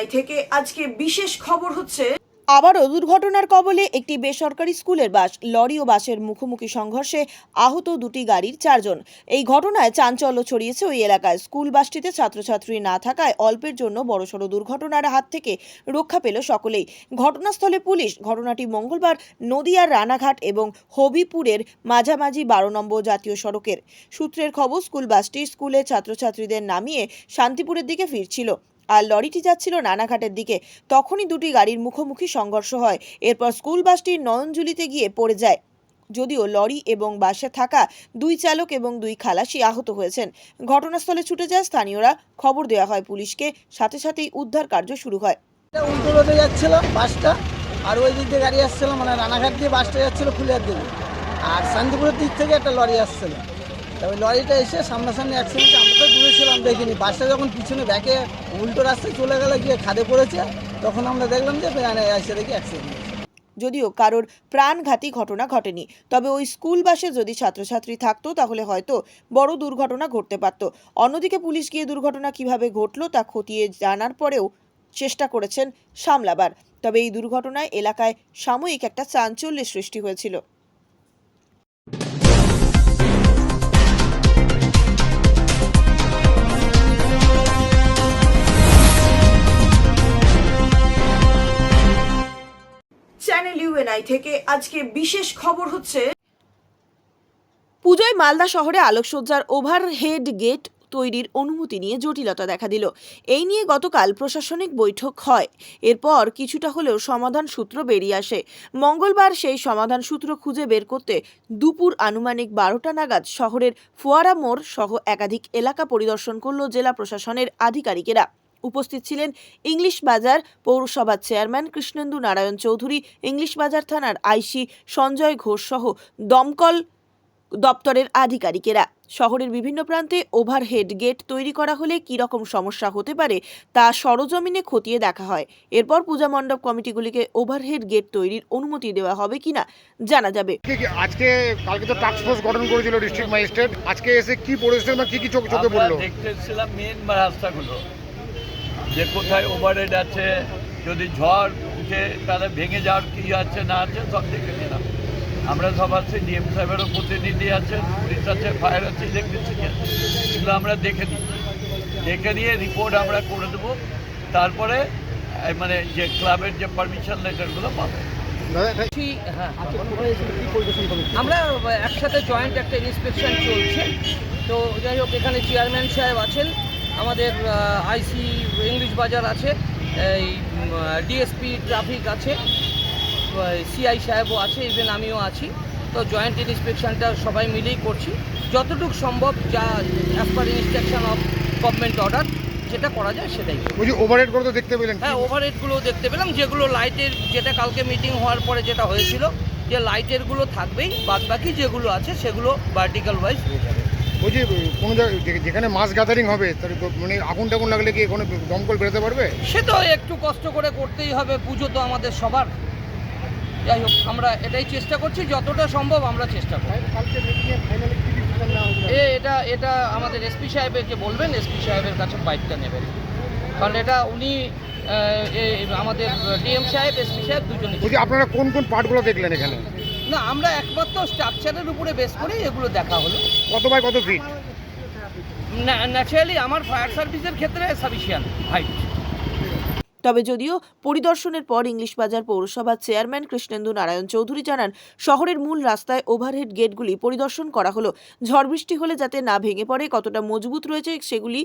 UNI থেকে আজকে বিশেষ খবর হচ্ছে আবারও দুর্ঘটনার কবলে একটি বেসরকারি স্কুলের বাস, লরি ও বাসের মুখোমুখি সংঘর্ষে আহত দুটি গাড়ির চারজন। এই ঘটনায় চাঞ্চল্য ছড়িয়েছে ওই এলাকায়। স্কুল বাসটিতে ছাত্রছাত্রী না থাকায় অল্পের জন্য বড়সড় দুর্ঘটনার হাত থেকে রক্ষা পেল সকলেই। ঘটনাস্থলে পুলিশ, ঘটনাটি মঙ্গলবার নদিয়ার রানাঘাট এবং হবিপুরের মাঝামাঝি বারো নম্বর জাতীয় সড়কের। সূত্রের খবর, স্কুল বাসটি স্কুলে ছাত্রছাত্রীদের নামিয়ে শান্তিপুরের দিকে ফিরছিল। আর লরিটি যাচ্ছিল নানাঘাটের দিকে। তখনই দুটি গাড়ির মুখোমুখি সংঘর্ষ হয়। এরপর স্কুল বাসটি নয়নজুলিতে গিয়ে পড়ে যায়। যদিও লরি এবং বাসে থাকা দুই চালক এবং দুই খালাসি আহত হয়েছেন। ঘটনাস্থলে ছুটে যায় স্থানীয়রা। খবর দেওয়া হয় পুলিশকে। সাথে সাথেই উদ্ধার কার্য শুরু হয়। এটা উল্টো রোডে যাচ্ছিল বাসটা। আর ওই দিক দিয়ে গাড়ি আসছিল মানে রানাঘাট দিয়ে বাসটা যাচ্ছিল ফুলিয়ার দিকে। আর শান্তিপুরের দিক থেকে একটা লরি আসছিল। ওই লরিটা এসে সামনাসামনি অ্যাক্সিডেন্ট আমরা তো দূরে ছিলাম, দেখিনি। বাসটা যখন পিছনে ব্যাকে উল্টো রাস্তায় চলে গেলে, গিয়ে খাদে পড়েছে, তখন আমরা দেখলাম যে এসে দেখি অ্যাক্সিডেন্ট যদিও কারোর প্রাণঘাতী ঘটনা ঘটেনি, তবে ওই স্কুল বাসে যদি ছাত্রছাত্রী থাকতো, তাহলে হয়তো বড় দুর্ঘটনা ঘটতে পারত। অন্যদিকে পুলিশ গিয়ে দুর্ঘটনা কীভাবে ঘটলো, তা খতিয়ে জানার পরেও চেষ্টা করেছেন সামলাবার। তবে এই দুর্ঘটনায় এলাকায় সাময়িক একটা চাঞ্চল্যের সৃষ্টি হয়েছিল। চ্যানেল ইউএনআই থেকে আজকে বিশেষ খবর হচ্ছে পুজোয় মালদা শহরে আলোকসজ্জার ওভারহেড গেট তৈরির অনুমতি নিয়ে জটিলতা দেখা দিল। এই নিয়ে গতকাল প্রশাসনিক বৈঠক হয়। এরপর কিছুটা হলেও সমাধান সূত্র বেরিয়ে আসে। মঙ্গলবার সেই সমাধান সূত্র খুঁজে বের করতে দুপুর আনুমানিক বারোটা নাগাদ শহরের ফোয়ারা মোড় সহ একাধিক এলাকা পরিদর্শন করল জেলা প্রশাসনের আধিকারিকেরা। উপস্থিত ছিলেন ইংলিশ বাজার পৌরসভার চেয়ারম্যান কৃষ্ণেন্দু নারায়ণ চৌধুরী ইংলিশ বাজার থানার আইসি সঞ্জয় ঘোষ সহ দমকল দপ্তরের আধিকারিকেরা। শহরের বিভিন্ন প্রান্তে ওভারহেড গেট তৈরি করা হলে কী রকম সমস্যা হতে পারে তা সরজমিনে খতিয়ে দেখা হয়। এরপর পূজা মণ্ডপ কমিটিগুলিকে ওভারহেড গেট তৈরির অনুমতি দেওয়া হবে কিনা জানা যাবে। আজকে কালকে তো টাস্ক ফোর্স গঠন করেছিল ডিস্ট্রিক্ট ম্যাজিস্ট্রেট আজকে এসে কি পরিস্থিতি বা কি কি চোখে চোখে পড়ল? দেখতেছিলাম মেন রাস্তাগুলো। যে কোথায় ওভারহেড আছে যদি ঝড় উঠে তাহলে ভেঙে যাওয়ার কি আছে না আছে সব দেখে নিলাম। আমরা সব আছি ডিএম সাহেবেরও প্রতিনিধি আছে পুলিশ আছে ফায়ার আছে ইলেকট্রিসিটি আছে। এগুলো আমরা দেখে নিই। দেখে নিয়ে রিপোর্ট আমরা করে দেবো। তারপরে মানে যে ক্লাবের যে পারমিশন লেটারগুলো পাবে। হ্যাঁ। আমরা একসাথে জয়েন্ট একটা ইন্সপেকশন চলছে। তো যাই হোক এখানে চেয়ারম্যান সাহেব আছেন। আমাদের আইসি ইংলিশ বাজার আছে এই ডিএসপি ট্রাফিক আছে সিআই সাহেবও আছে ইভেন আমিও আছি। তো জয়েন্ট ইন্সপেকশনটা সবাই মিলেই করছি। যতটুকু সম্ভব যা as per instruction of government order যেটা করা যায় সেটাই। বলছি ওভারহেড করে তো দেখতে পেলেন। হ্যাঁ ওভারহেডগুলো দেখতে পেলাম যেগুলো লাইটের যেটা কালকে মিটিং হওয়ার পরে যেটা হয়েছিল যে লাইটেরগুলো থাকবেই বাদ বাকি যেগুলো আছে সেগুলো ভার্টিক্যাল ওয়াইজ যাবে বলছি কোনো জায়গায় যে- যেখানে মাস গ্যাদারিং হবে তার মানে আগুন টাগুন লাগলে কি কোনো দমকল বেরোতে পারবে? সে তো একটু কষ্ট করে করতেই হবে পুজো তো আমাদের সবার। যাই হোক আমরা এটাই চেষ্টা করছি যতটা সম্ভব আমরা চেষ্টা করি এ এটা এটা আমাদের এসপি সাহেবকে বলবেন এসপি সাহেবের কাছে বাইকটা নেবেন। কারণ এটা উনি আমাদের ডিএম সাহেব এসপি সাহেব দুজনে। আপনারা কোন কোন পার্টগুলো দেখলেন এখানে? না আমরা একমাত্র স্ট্রাকচারের উপরে বেস করেই এগুলো দেখা হলো। কত বাই কত ফিট ন্যাচারালি আমার ফায়ার সার্ভিসের ক্ষেত্রে সাফিসিয়ান্ট হাইট তবে যদিও পরিদর্শনের পর ইংলিশ বাজার পৌরসভার চেয়ারম্যান কৃষ্ণেন্দু নারায়ণ চৌধুরী জানান শহরের মূল রাস্তায় ওভারহেড গেটগুলি পরিদর্শন করা হলো। ঝড় বৃষ্টি হলে যাতে না ভেঙে পড়ে কতটা মজবুত রয়েছে সেগুলি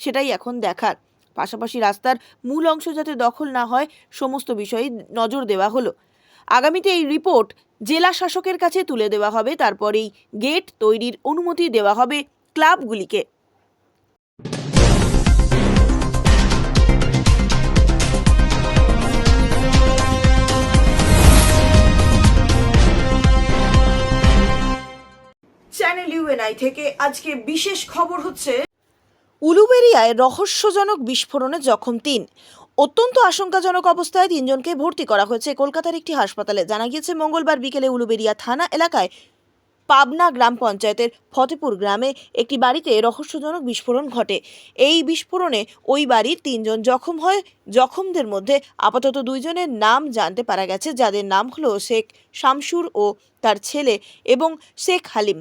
সেটাই এখন দেখার। পাশাপাশি রাস্তার মূল অংশ যাতে দখল না হয় সমস্ত বিষয়ে নজর দেওয়া হলো। আগামীতে এই রিপোর্ট জেলা শাসকের কাছে তুলে দেওয়া হবে তারপরেই গেট তৈরির অনুমতি দেওয়া হবে ক্লাবগুলিকে। চ্যানেল ইউএনআই থেকে আজকে বিশেষ খবর হচ্ছে উলুবেরিয়ায় রহস্যজনক বিস্ফোরণে জখম তিন। অত্যন্ত আশঙ্কাজনক অবস্থায় তিনজনকে ভর্তি করা হয়েছে। কলকাতার একটি হাসপাতালে জানা গিয়েছে, মঙ্গলবার বিকেলে উলুবেরিয়া থানা এলাকায় পাবনা গ্রাম পঞ্চায়েতের ফতেপুর গ্রামে একটি বাড়িতে রহস্যজনক বিস্ফোরণ ঘটে। এই বিস্ফোরণে ওই বাড়ির তিনজন জখম হয়। জখমদের মধ্যে আপাতত দুইজনের নাম জানতে পারা গেছে, যাদের নাম হলো শেখ শামসুর ও তার ছেলে এবং শেখ হালিম।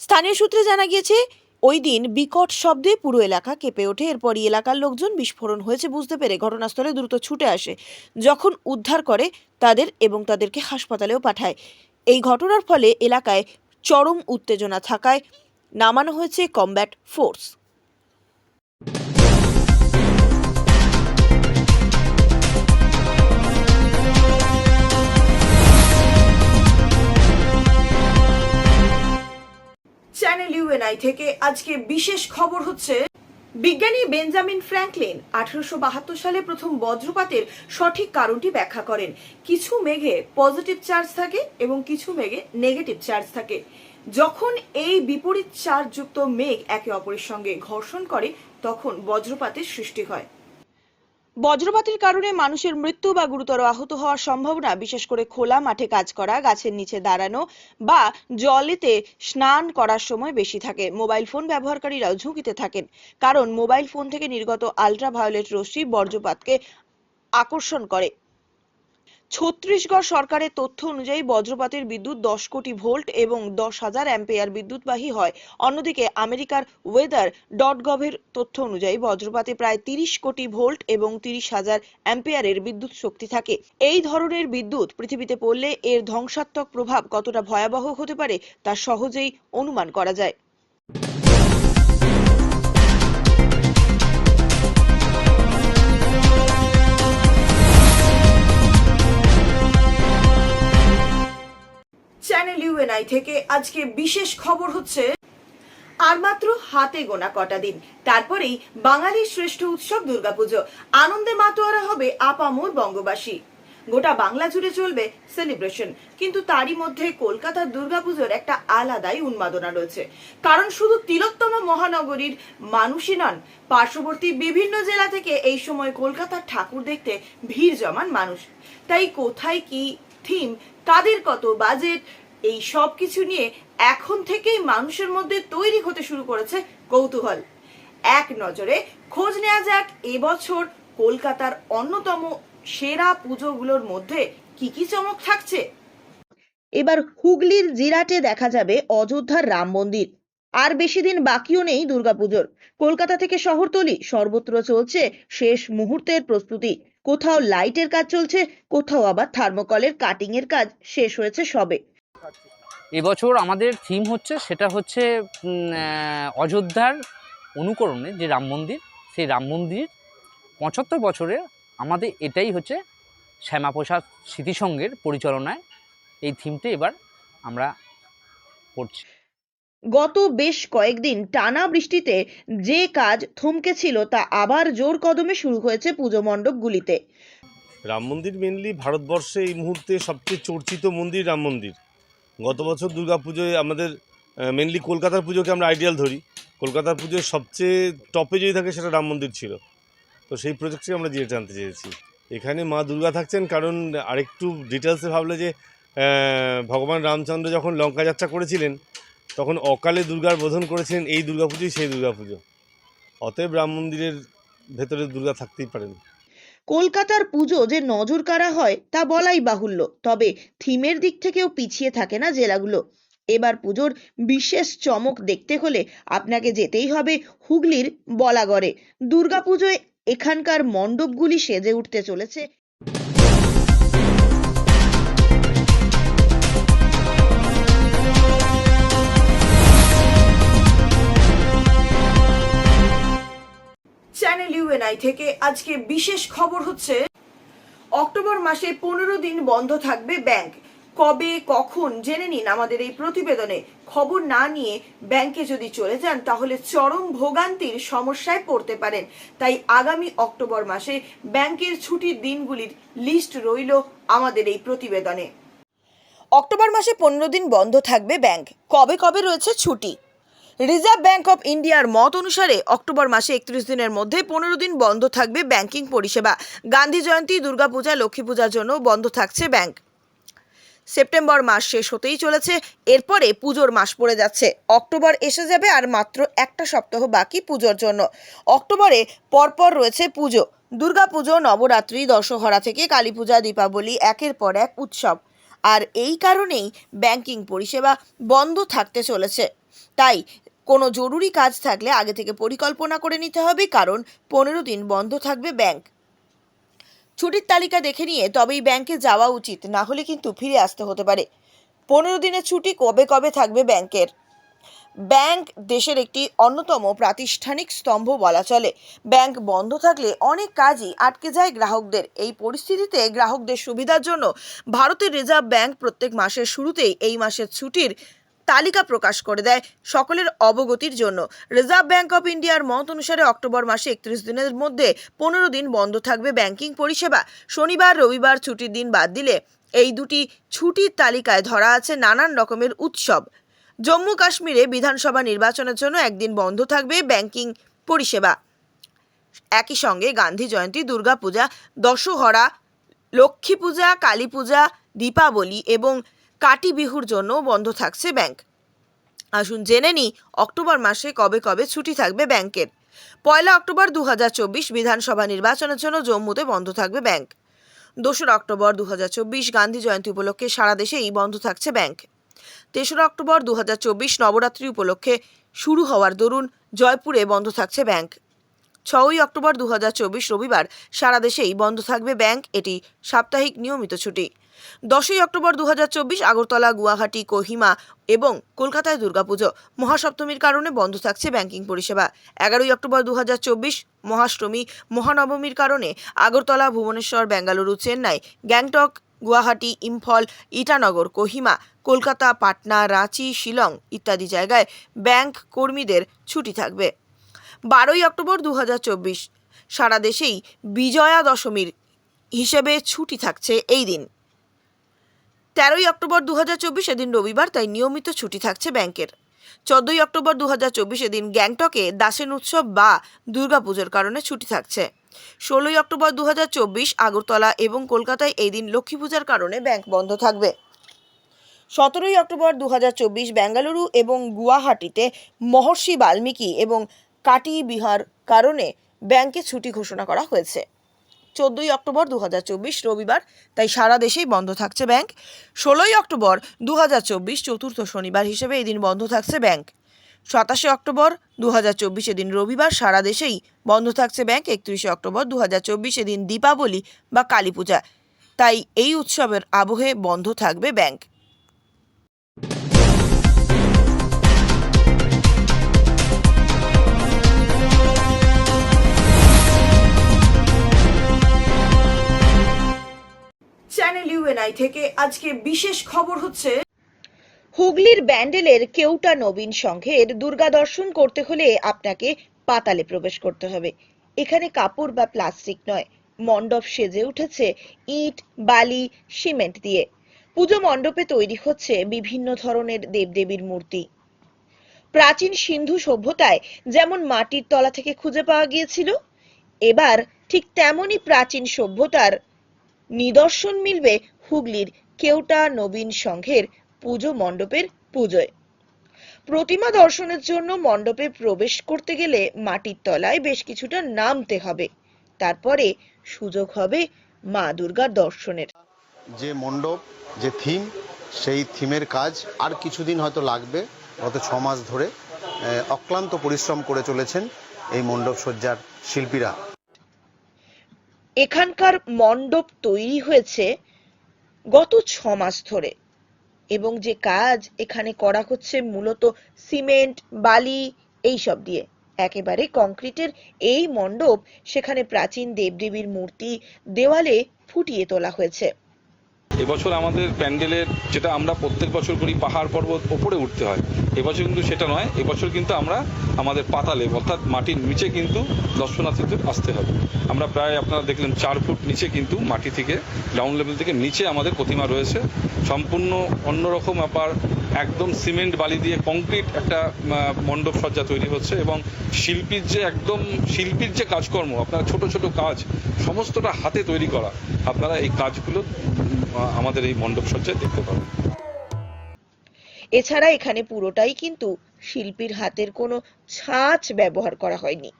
স্থানীয় সূত্রে জানা গিয়েছে ওই দিন বিকট শব্দে পুরো এলাকা কেঁপে ওঠে। এরপরই এলাকার লোকজন বিস্ফোরণ হয়েছে বুঝতে পেরে ঘটনাস্থলে দ্রুত ছুটে আসে। যখন উদ্ধার করে, তাদের এবং তাদেরকে হাসপাতালেও পাঠায়। এই ঘটনার ফলে এলাকায় চরম উত্তেজনা থাকায় নামানো হয়েছে কমব্যাট ফোর্স। চ্যানেল ইউএনআই থেকে আজকে বিশেষ খবর হচ্ছে, বিজ্ঞানী বেঞ্জামিন ফ্র্যাঙ্কলিন আঠারোশো বাহাত্তর সালে প্রথম বজ্রপাতের সঠিক কারণটি ব্যাখ্যা করেন। কিছু মেঘে পজিটিভ চার্জ থাকে এবং কিছু মেঘে নেগেটিভ চার্জ থাকে। যখন এই বিপরীত চার্জযুক্ত মেঘ একে অপরের সঙ্গে ঘর্ষণ করে, তখন বজ্রপাতের সৃষ্টি হয়। বজ্রপাতের কারণে মানুষের মৃত্যু বা গুরুতর আহত হওয়ার সম্ভাবনা, বিশেষ করে খোলা মাঠে কাজ করা, গাছের নিচে দাঁড়ানো বা জলেতে স্নান করার সময় বেশি থাকে। মোবাইল ফোন ব্যবহারকারীরাও ঝুঁকিতে থাকেন। কারণ মোবাইল ফোন থেকে নির্গত আলট্রাভায়োলেট রশ্মি বজ্রপাতকে আকর্ষণ করে। ছত্তিশগড় সরকারের তথ্য অনুযায়ী বজ্রপাতের বিদ্যুৎ দশ কোটি ভোল্ট এবং দশ হাজার অ্যাম্পেয়ার বিদ্যুৎবাহী হয়। অন্যদিকে আমেরিকার ওয়েদার ডট গভের তথ্য অনুযায়ী বজ্রপাতে প্রায় তিরিশ কোটি ভোল্ট এবং তিরিশ হাজার অ্যাম্পেয়ারের বিদ্যুৎ শক্তি থাকে। এই ধরনের বিদ্যুৎ পৃথিবীতে পড়লে এর ধ্বংসাত্মক প্রভাব কতটা ভয়াবহ হতে পারে তা সহজেই অনুমান করা যায়। ইউএনআই থেকে আজকে বিশেষ খবর হচ্ছে, আর মাত্র হাতে গোনা কটা দিন। তারপরেই বাঙালির শ্রেষ্ঠ উৎসব দুর্গাপুজো। আনন্দে মাতোয়ারা হবে আপামোর বঙ্গবাসী। গোটা বাংলা জুড়ে চলবে সেলিব্রেশন। কিন্তু তারই মধ্যে কলকাতার দুর্গাপুজোর একটা আলাদাই উন্মাদনা রয়েছে। কারণ শুধু তিলোত্তম মহানগরীর মানুষই নন, পার্শ্ববর্তী বিভিন্ন জেলা থেকে এই সময় কলকাতার ঠাকুর দেখতে ভিড় জমান মানুষ। তাই কোথায় কি থিম, কাদের কত বাজেট এই সব কিছু নিয়ে এখন থেকেই মানুষের মধ্যে তৈরি হতে শুরু করেছে কৌতূহল। এক নজরে খোঁজ নেওয়া যাক, এবছর কলকাতার অন্যতম সেরা পুজোগুলোর মধ্যে কি কি চমক থাকছে? এবার হুগলির জিরাটে দেখা যাবে অযোধ্যার রাম মন্দির। আর বেশি দিন বাকিও নেই দুর্গাপুজোর। কলকাতা থেকে শহরতলি সর্বত্র চলছে শেষ মুহূর্তের প্রস্তুতি। কোথাও লাইটের কাজ চলছে, কোথাও আবার থার্মোকলের কাটিং এর কাজ শেষ হয়েছে সবে। এবছর আমাদের থিম হচ্ছে সেটা হচ্ছে অযোধ্যার অনুকরণে যে রাম মন্দির সেই রাম মন্দির পঁচাত্তর বছরে আমাদের এটাই হচ্ছে শ্যামাপ্রসাদ স্মৃতিসংঘের পরিচালনায় এই থিমটা এবার আমরা করছি। গত বেশ কয়েকদিন টানা বৃষ্টিতে যে কাজ থমকে ছিল তা আবার জোর কদমে শুরু হয়েছে পুজো মণ্ডপগুলিতে। রাম মন্দির মেনলি ভারতবর্ষে এই মুহূর্তে সবচেয়ে চর্চিত মন্দির রাম মন্দির। গত বছর দুর্গা পুজোয় আমাদের মেনলি কলকাতার পুজোকে আমরা আইডিয়াল ধরি। কলকাতার পুজোয় সবচেয়ে টপে যদি থাকে সেটা রাম মন্দির ছিল। তো সেই প্রজেক্টকে আমরা জিয়ে টানতে চেয়েছি। এখানে মা দুর্গা থাকছেন কারণ আরেকটু ডিটেলসে ভাবলে যে ভগবান রামচন্দ্র যখন লঙ্কা যাত্রা করেছিলেন, তখন অকালে দুর্গার বোধন করেছিলেন, এই দুর্গাপুজোই সেই দুর্গাপুজো অতএব রাম মন্দিরের ভেতরে দুর্গা থাকতেই পারেন। কলকাতার পুজো যে নজর কারা হয়, তা বলাই বাহুল্য। তবে থিমের দিক থেকেও পিছিয়ে থাকে না জেলাগুলো। এবার পুজোর বিশেষ চমক দেখতে হলে আপনাকে যেতেই হবে হুগলির বলাগড়ে। দুর্গাপুজোয় এখানকার মণ্ডপগুলি সেজে উঠতে চলেছে। ইউএনআই থেকে আজকে বিশেষ খবর হচ্ছে, অক্টোবর মাসে পনেরো দিন বন্ধ থাকবে ব্যাংক। কবে, কখন, জেনে নিন আমাদের এই প্রতিবেদনে। খবর না নিয়ে ব্যাংকে যদি চলে যান, তাহলে চরম ভোগান্তির সমস্যায় পড়তে পারেন। তাই আগামী অক্টোবর মাসে ব্যাংকের ছুটির দিনগুলির লিস্ট রইল আমাদের এই প্রতিবেদনে। অক্টোবর মাসে পনেরো দিন বন্ধ থাকবে ব্যাংক। কবে কবে রয়েছে ছুটি? রিজার্ভ ব্যাংক অফ ইন্ডিয়ার মত অনুসারে অক্টোবর মাসে একত্রিশ দিনের মধ্যে পনেরো দিন বন্ধ থাকবে ব্যাংকিং পরিষেবা। গান্ধী জয়ন্তী, দুর্গাপূজা, লক্ষ্মী পূজার জন্য বন্ধ থাকছে ব্যাংক। সেপ্টেম্বর মাস শেষ হতেই চলেছে, এরপরে পুজোর মাস পড়ে যাচ্ছে। অক্টোবর এসে যাবে আর মাত্র একটা সপ্তাহ বাকি পুজোর জন্য। অক্টোবরে পরপর রয়েছে পুজো। দুর্গাপুজো, নবরাত্রি, দশহরা থেকে কালী পূজা, দীপাবলি একের পর এক উৎসব। আর এই কারণেই ব্যাংকিং পরিষেবা বন্ধ থাকতে চলেছে। তাই কোনো জরুরি কাজ থাকলে আগে থেকে পরিকল্পনা করে নিতে হবে, কারণ পনেরো দিন বন্ধ থাকবে ব্যাংক। ছুটির তালিকা দেখে নিয়ে তবেই ব্যাংকে যাওয়া উচিত, না হলে কিন্তু ফিরে আসতে হতে পারে। পনেরো দিনের ছুটি কবে কবে থাকবে ব্যাংকের? ব্যাংক দেশের একটি অন্যতম প্রাতিষ্ঠানিক স্তম্ভ বলা চলে। ব্যাংক বন্ধ থাকলে অনেক কাজই আটকে যায় গ্রাহকদের। এই পরিস্থিতিতে গ্রাহকদের সুবিধার জন্য ভারতের রিজার্ভ ব্যাংক প্রত্যেক মাসের শুরুতেই এই মাসের ছুটির তালিকা প্রকাশ করে দেয় সকলের অবগতির জন্য। রিজার্ভ ব্যাংক অফ ইন্ডিয়ার মত অনুসারে অক্টোবর মাসে একত্রিশ দিনের মধ্যে পনেরো দিন বন্ধ থাকবে ব্যাংকিং পরিষেবা। শনিবার, রবিবার ছুটির দিন বাদ দিলে এই দুটি ছুটির তালিকায় ধরা আছে নানান রকমের উৎসব। জম্মু কাশ্মীরে বিধানসভা নির্বাচনের জন্য একদিন বন্ধ থাকবে ব্যাংকিং পরিষেবা। একই সঙ্গে গান্ধী জয়ন্তী, দুর্গাপূজা, দশহরা, লক্ষ্মী পূজা, কালী পূজা, দীপাবলি এবং কাটি বিহুর জন্য বন্ধ থাকছে ব্যাংক। আসুন জেনে নিই, অক্টোবর মাসে কবে কবে ছুটি থাকবে ব্যাংকের। পয়লা অক্টোবর দু হাজার চব্বিশ বিধানসভা নির্বাচনের জন্য জম্মুতে বন্ধ থাকবে ব্যাংক। দোসরা অক্টোবর দু হাজার চব্বিশ গান্ধী জয়ন্তী উপলক্ষে সারা দেশেই বন্ধ থাকছে ব্যাংক। তেসরা অক্টোবর দু হাজার চব্বিশ নবরাত্রি উপলক্ষে শুরু হওয়ার দরুন জয়পুরে বন্ধ থাকছে ব্যাংক। ছয়ই অক্টোবর দু হাজার চব্বিশ রবিবার সারা দেশেই বন্ধ থাকবে ব্যাংক, এটি সাপ্তাহিক নিয়মিত ছুটি। দশই অক্টোবর দু হাজার চব্বিশ আগরতলা, গুয়াহাটি, কোহিমা এবং কলকাতায় দুর্গাপুজো। মহাসপ্তমীর কারণে বন্ধ থাকছে ব্যাংকিং পরিষেবা। এগারোই অক্টোবর দু হাজার চব্বিশ মহাষ্টমী, মহানবমীর কারণে আগরতলা, ভুবনেশ্বর, বেঙ্গালুরু, চেন্নাই, গ্যাংটক, গুয়াহাটি, ইম্ফল, ইটানগর, কোহিমা, কলকাতা, পাটনা, রাঁচি, শিলং ইত্যাদি জায়গায় ব্যাংক কর্মীদের ছুটি থাকবে। বারোই অক্টোবর দু হাজার চব্বিশ সারা দেশেই বিজয়া দশমীর হিসেবে ছুটি থাকছে এই দিন। তেরোই অক্টোবর দু এদিন রবিবার, তাই নিয়মিত ছুটি থাকছে ব্যাংকের। চোদ্দই অক্টোবর দু এদিন গ্যাংটকে দাসেন উৎসব বা দুর্গাপুজোর কারণে ছুটি থাকছে। ষোলোই অক্টোবর দু হাজার চব্বিশ আগরতলা এবং কলকাতায় এই দিন লক্ষ্মী পূজার কারণে ব্যাংক বন্ধ থাকবে। সতেরোই অক্টোবর দু হাজার চব্বিশ বেঙ্গালুরু এবং গুয়াহাটিতে মহর্ষি বাল্মীকি এবং কাটি বিহার কারণে ব্যাংকে ছুটি ঘোষণা করা হয়েছে। চোদ্দোই অক্টোবর দু হাজার চব্বিশ, রবিবার। তাই সারা দেশেই বন্ধ থাকছে ব্যাংক। ষোলোই অক্টোবর দু হাজার চব্বিশ, চতুর্থ শনিবার হিসেবে এদিন বন্ধ থাকছে ব্যাংক। সাতাশে অক্টোবর দু হাজার চব্বিশে দিন রবিবার, সারা দেশেই বন্ধ থাকছে ব্যাংক। একত্রিশে অক্টোবর দু হাজার চব্বিশে দিন দীপাবলি বা কালী পূজা তাই এই উৎসবের আবহে বন্ধ থাকবে ব্যাংক। চ্যানেল ইউএনআই থেকে আজকে বিশেষ খবর হচ্ছে হুগলির ব্যান্ডেলের কেউটা নবীন সংঘের দুর্গা দর্শন করতে হলে আপনাকে পাতালে প্রবেশ করতে হবে। এখানে কাপড় বা প্লাস্টিক নয়, মণ্ডপ সেজে উঠেছে ইট, বালি, সিমেন্ট দিয়ে। পুজো মণ্ডপে তৈরি হচ্ছে বিভিন্ন ধরনের দেবদেবীর মূর্তি। প্রাচীন সিন্ধু সভ্যতায় যেমন মাটির তলা থেকে খুঁজে পাওয়া গিয়েছিল, এবার ঠিক তেমনই প্রাচীন সভ্যতার নিদর্শন মিলবে হুগলির কেউটা নবীন সংঘের পুজো মণ্ডপের পুজোয়। প্রতিমা দর্শনের জন্য মণ্ডপে প্রবেশ করতে গেলে মাটির তলায় বেশ কিছুটা নামতে হবে। তারপরে সুযোগ হবে মা দুর্গার দর্শনের। যে মণ্ডপ, যে থিম, সেই থিমের কাজ আর কিছুদিন হয়তো লাগবে, গত ছ মাস ধরে অক্লান্ত পরিশ্রম করে চলেছেন এই মণ্ডপ সজ্জার শিল্পীরা। এখানকার মণ্ডপ তৈরি হয়েছে গত ছ মাস ধরে এবং যে কাজ এখানে করা হচ্ছে মূলত সিমেন্ট, বালি এইসব দিয়ে। একেবারে কংক্রিটের এই মণ্ডপ সেখানে প্রাচীন দেবদেবীর মূর্তি দেওয়ালে ফুটিয়ে তোলা হয়েছে। এবছর আমাদের প্যান্ডেলের যেটা আমরা প্রত্যেক বছর করি, পাহাড় পর্বত ওপরে উঠতে হয়। এবছর কিন্তু সেটা নয়, এবছর কিন্তু আমরা আমাদের পাতালে, অর্থাৎ মাটির নিচে কিন্তু দর্শনার্থীদের আসতে হবে। আমরা প্রায় আপনারা দেখলেন চার ফুট নিচে কিন্তু মাটি থেকে গ্রাউন্ড লেভেল থেকে নিচে আমাদের প্রতিমা রয়েছে। সম্পূর্ণ অন্যরকম ব্যাপার একদম সিমেন্ট বালি দিয়ে কংক্রিট একটা মণ্ডপ সজ্জা তৈরি হচ্ছে এবং শিল্পীর যে একদম, শিল্পীর যে কাজকর্ম, আপনার ছোট ছোট কাজ, সমস্তটা হাতে তৈরি করা, আপনারা এই কাজগুলো আমাদের এই মণ্ডপ সজ্জায় দেখতে পাবেন। এছাড়া এখানে পুরোটাই কিন্তু শিল্পীর হাতের কোনো ছাঁচ ব্যবহার করা হয়নি।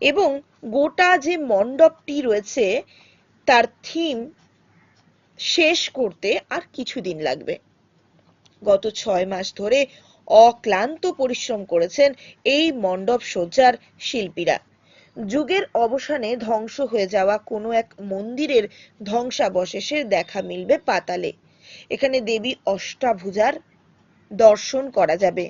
এবং গোটা যে মণ্ডপটি রয়েছে, তার থিম শেষ করতে আর কিছুদিন লাগবে। গত ছয় মাস ধরে অক্লান্ত পরিশ্রম করেছেন এই মণ্ডপ সজ্জার শিল্পীরা। যুগের অবসানে ধ্বংস হয়ে যাওয়া কোনো এক মন্দিরের ধ্বংসাবশেষের দেখা মিলবে পাতালে। এখানে দেবী অষ্টাভুজার দর্শন করা যাবে।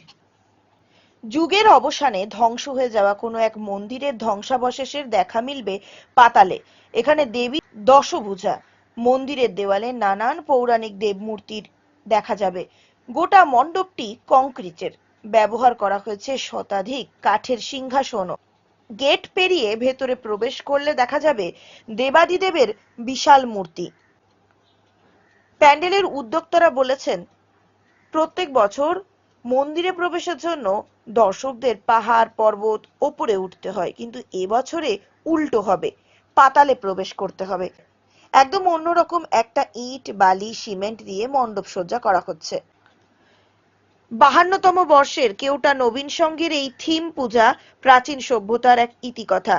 যুগের অবসানে ধ্বংস হয়ে যাওয়া কোনো এক মন্দিরের ধ্বংসাবশেষের দেখা মিলবে পাতালে। এখানে দেবী দশভুজা মন্দিরের দেওয়ালে নানান পৌরাণিক দেবমূর্তির দেখা যাবে। গোটা মণ্ডপটি কংক্রিটের। ব্যবহার করা হয়েছে শতাধিক কাঠের সিংহাসনও। গেট পেরিয়ে ভেতরে প্রবেশ করলে দেখা যাবে দেবাদিদেবের বিশাল মূর্তি। প্যান্ডেলের উদ্যোক্তারা বলেছেন, প্রত্যেক বছর মন্দিরে প্রবেশের জন্য দর্শকদের পাহাড়, পর্বত ওপরে উঠতে হয়, কিন্তু এবছরে উল্টো হবে, পাতালে প্রবেশ করতে হবে। একদম অন্যরকম একটা ইট, বালি, সিমেন্ট দিয়ে মণ্ডপ সজ্জা করা হচ্ছে। বাহান্নতম বর্ষের কেউটা নবীন সঙ্গের এই থিম পূজা প্রাচীন সভ্যতার এক ইতিকথা,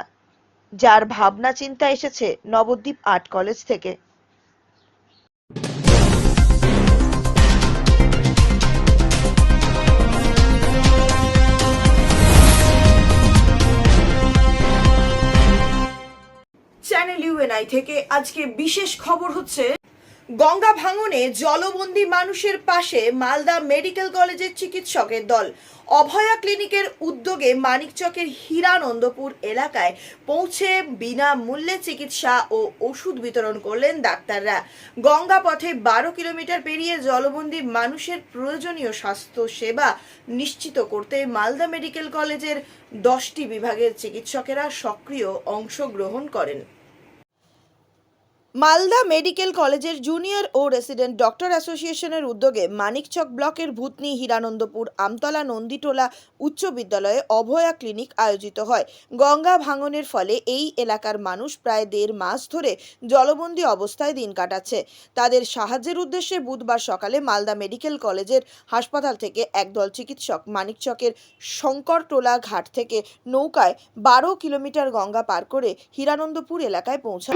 যার ভাবনা চিন্তা এসেছে নবদ্বীপ আর্ট কলেজ থেকে। চ্যানেল ইউএনআই থেকে আজকে বিশেষ খবর হচ্ছে গঙ্গা ভাঙনে জলবন্দী মানুষের পাশে মালদা মেডিকেল কলেজের চিকিৎসকের দল। অভয়া ক্লিনিকের উদ্যোগে মানিকচকের হীরানন্দপুর এলাকায় পৌঁছে বিনামূল্যে চিকিৎসা ও ওষুধ বিতরণ করলেন ডাক্তাররা। গঙ্গা পথে বারো কিলোমিটার পেরিয়ে জলবন্দী মানুষের প্রয়োজনীয় স্বাস্থ্য সেবা নিশ্চিত করতে মালদা মেডিকেল কলেজের দশটি বিভাগের চিকিৎসকেরা সক্রিয় অংশগ্রহণ করেন। মালদা মেডিকেল কলেজের জুনিয়র ও রেসিডেন্ট ডক্টর অ্যাসোসিয়েশনের উদ্যোগে মানিকচক ব্লকের ভূতনি হীরানন্দপুর আমতলা নন্দীটোলা উচ্চ বিদ্যালয়ে অভয়া ক্লিনিক আয়োজিত হয়। গঙ্গা ভাঙনের ফলে এই এলাকার মানুষ প্রায় দেড় মাস ধরে জলবন্দী অবস্থায় দিন কাটাচ্ছে। তাদের সাহায্যের উদ্দেশ্যে বুধবার সকালে মালদা মেডিকেল কলেজের হাসপাতাল থেকে একদল চিকিৎসক মানিকচকের শঙ্করটোলা ঘাট থেকে নৌকায় বারো কিলোমিটার গঙ্গা পার করে হীরানন্দপুর এলাকায় পৌঁছান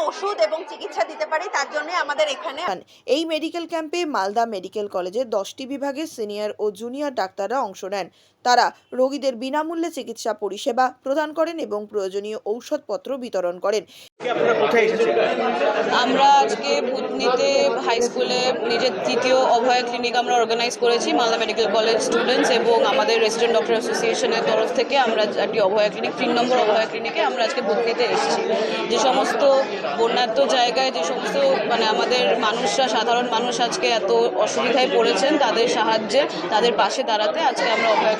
ওষুধ এবং চিকিৎসা দিতে পারি, তার জন্য আমাদের এখানে এই মেডিকেল ক্যাম্পে মালদা মেডিকেল কলেজের দশটি বিভাগের সিনিয়র ও জুনিয়র ডাক্তাররা অংশ নেন। তারা রোগীদের বিনামূল্যে চিকিৎসা পরিষেবা প্রদান করেন এবং প্রয়োজনীয় ঔষধপত্র বিতরণ করেন। আমরা আজকে ভূতনিতে হাই স্কুলে নিজের তৃতীয় অভয়া ক্লিনিক আমরা অর্গানাইজ করেছি মালদা মেডিকেল কলেজ স্টুডেন্টস এবং আমাদের রেসিডেন্ট ডক্টর অ্যাসোসিয়েশনের তরফ থেকে আমরা একটি অভয়া ক্লিনিক তিন নম্বর অভয়া ক্লিনিকে আমরা আজকে ভূতনিতে এসেছি। যে সমস্ত বন্যাত্ম জায়গায় যে সমস্ত মানে আমাদের মানুষরা সাধারণ মানুষ আজকে এত অসুবিধায় পড়েছেন তাদের সাহায্যে তাদের পাশে দাঁড়াতে আজকে আমরা অভয়া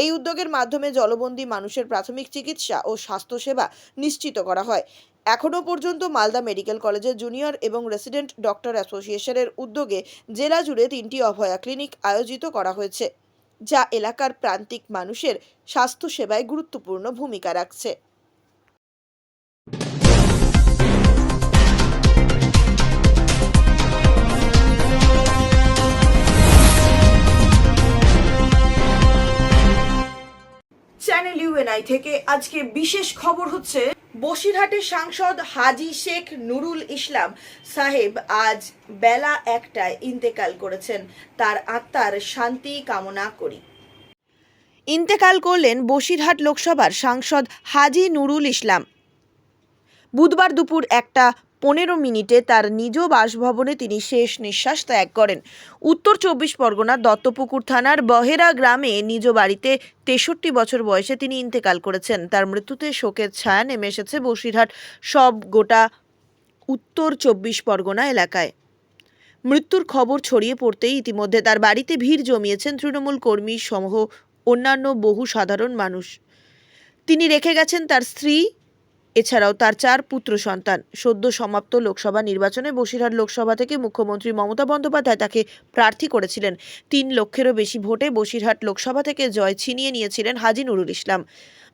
এই উদ্যোগের মাধ্যমে জলবন্দী মানুষের প্রাথমিক চিকিৎসা ও স্বাস্থ্যসেবা নিশ্চিত করা হয়। এখনও পর্যন্ত মালদা মেডিকেল কলেজের জুনিয়র এবং রেসিডেন্ট ডক্টর অ্যাসোসিয়েশনের উদ্যোগে জেলা জুড়ে তিনটি অভয়া ক্লিনিক আয়োজিত করা হয়েছে, যা এলাকার প্রান্তিক মানুষের স্বাস্থ্যসেবায় গুরুত্বপূর্ণ ভূমিকা রাখছে। চ্যানেল ইউএনআই থেকে। আজকে বিশেষ খবর হচ্ছে, বসিরহাটের সাংসদ হাজি শেখ নুরুল ইসলাম সাহেব আজ বেলা একটায় ইন্তেকাল করেছেন। তার আত্মার শান্তি কামনা করি। ইন্তেকাল করলেন বসিরহাট লোকসভার সাংসদ হাজি নুরুল ইসলাম। বুধবার দুপুর একটা পনেরো মিনিটে তার নিজ বাসভবনে তিনি শেষ নিঃশ্বাস ত্যাগ করেন। উত্তর চব্বিশ পরগনার দত্তপুকুর থানার বহেরা গ্রামে নিজ বাড়িতে তেষট্টি বছর বয়সে তিনি ইন্তেকাল করেছেন। তার মৃত্যুতে শোকের ছায়া নেমে এসেছে বসিরহাট সব গোটা উত্তর চব্বিশ পরগনা এলাকায়। মৃত্যুর খবর ছড়িয়ে পড়তেই ইতিমধ্যে তার বাড়িতে ভিড় জমিয়েছেন তৃণমূল কর্মী সমূহ, অন্যান্য বহু সাধারণ মানুষ। তিনি রেখে গেছেন তার স্ত্রী এছাড়াও তার চার পুত্র সন্তান, সদ্য সমাপ্ত লোকসভা নির্বাচনে বসিরহাট লোকসভা থেকে মুখ্যমন্ত্রী মমতা বন্দ্যোপাধ্যায় তাকে প্রার্থী করেছিলেন। তিন লক্ষেরও বেশি ভোটে বসিরহাট লোকসভা থেকে জয় ছিনিয়ে নিয়েছিলেন হাজি নুরুল ইসলাম।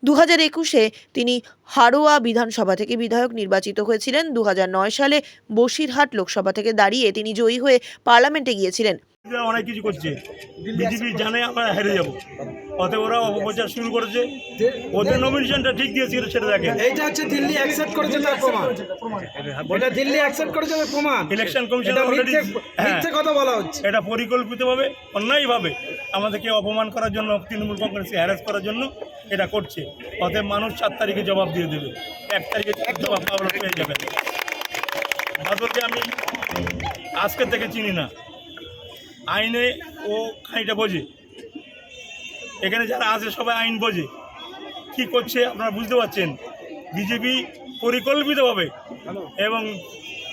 দু হাজার একুশে তিনি হাড়োয়া বিধানসভা থেকে বিধায়ক নির্বাচিত হয়েছিলেন। দু সালে বসিরহাট লোকসভা থেকে দাঁড়িয়ে তিনি জয়ী হয়ে পার্লামেন্টে গিয়েছিলেন। অনেক কিছু করছে। বিজেপি জানে আমরা হেরে যাব। অতএব ওরা অপপ্রচার শুরু করেছে। ওদের নমিনেশনটা ঠিক দিয়েছিল সেটা দেখে এইটা হচ্ছে দিল্লি অ্যাকসেপ্ট করেছে তার প্রমাণ। ওটা দিল্লি অ্যাকসেপ্ট করেছে তার প্রমাণ। ইলেকশন কমিশন অলরেডি মিথ্যে মিথ্যে কথা বলা হচ্ছে। এটা পরিকল্পিতভাবে অন্যায়ভাবে আমাদেরকে অপমান করার জন্য তৃণমূল কংগ্রেসকে হ্যারাস করার জন্য এটা করছে। অতএব মানুষ চার তারিখে জবাব দিয়ে দেবে। এক তারিখে জবাব আপনারা পেয়ে যাবেন। বাদলকে আমি আজকে থেকে চিনি না। আইনে ও খানিটা বোঝে। এখানে যারা আছে সবাই আইন বোঝে। কি করছে আপনারা বুঝতে পারছেন? বিজেপি পরিকল্পিতভাবে এবং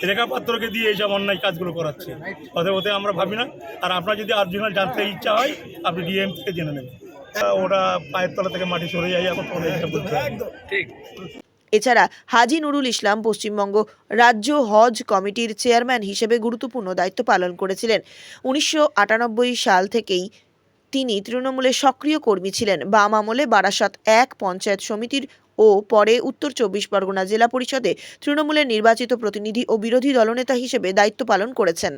রেখা পাত্রকে দিয়ে এইসব অন্যায় কাজগুলো করাচ্ছে। অতএব ওতে আমরা ভাবি না। আর আপনার যদি অরিজিনাল জানতে ইচ্ছা হয় আপনি ডিএম থেকে জেনে নেবেন। ওটা পায়ের তলা থেকে মাটি সরে যায় এখন তোমরা এটা বলতে হবে। এছাড়া হাজি নুরুল ইসলাম পশ্চিমবঙ্গ রাজ্য হজ কমিটির চেয়ারম্যান হিসেবে গুরুত্বপূর্ণ দায়িত্ব পালন করেছিলেন। উনিশশো আটানব্বই সাল থেকেই তিনি তৃণমূলের সক্রিয় কর্মী ছিলেন। বাম আমলে বারাসাত এক পঞ্চায়েত সমিতির ও পরে উত্তর চব্বিশ পরগনা জেলা পরিষদে তৃণমূলের নির্বাচিত প্রতিনিধি ও বিরোধী দলনেতা হিসেবে দায়িত্ব পালন করেছেন।